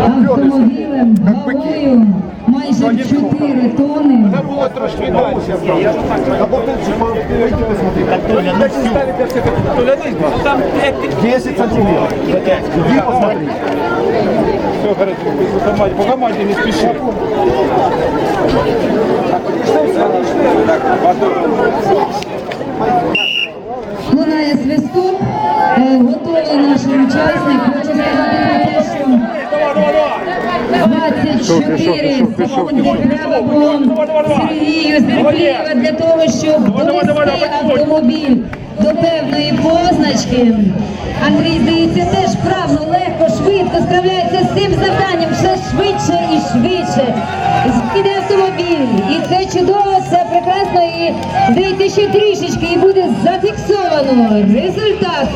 автомобілем вагою майже 4 тонни. було трошки далі. Або тут же вийти посмотри. Там 10 сантиметров. Иди посмотри. все говорить, по команді не спіши. Лунає свисток, е, готовий наш учасник. Хочу сказати що 24 секунди Сергію Сергієва для того, щоб довести автомобіль до певної позначки. Андрій, здається, теж вправно, легко, швидко справляється з цим завданням, все швидше і швидше. Зійде автомобіль, і це чудово, це прекрасно, і здається, ще трішечки, і буде зафіксовано результат.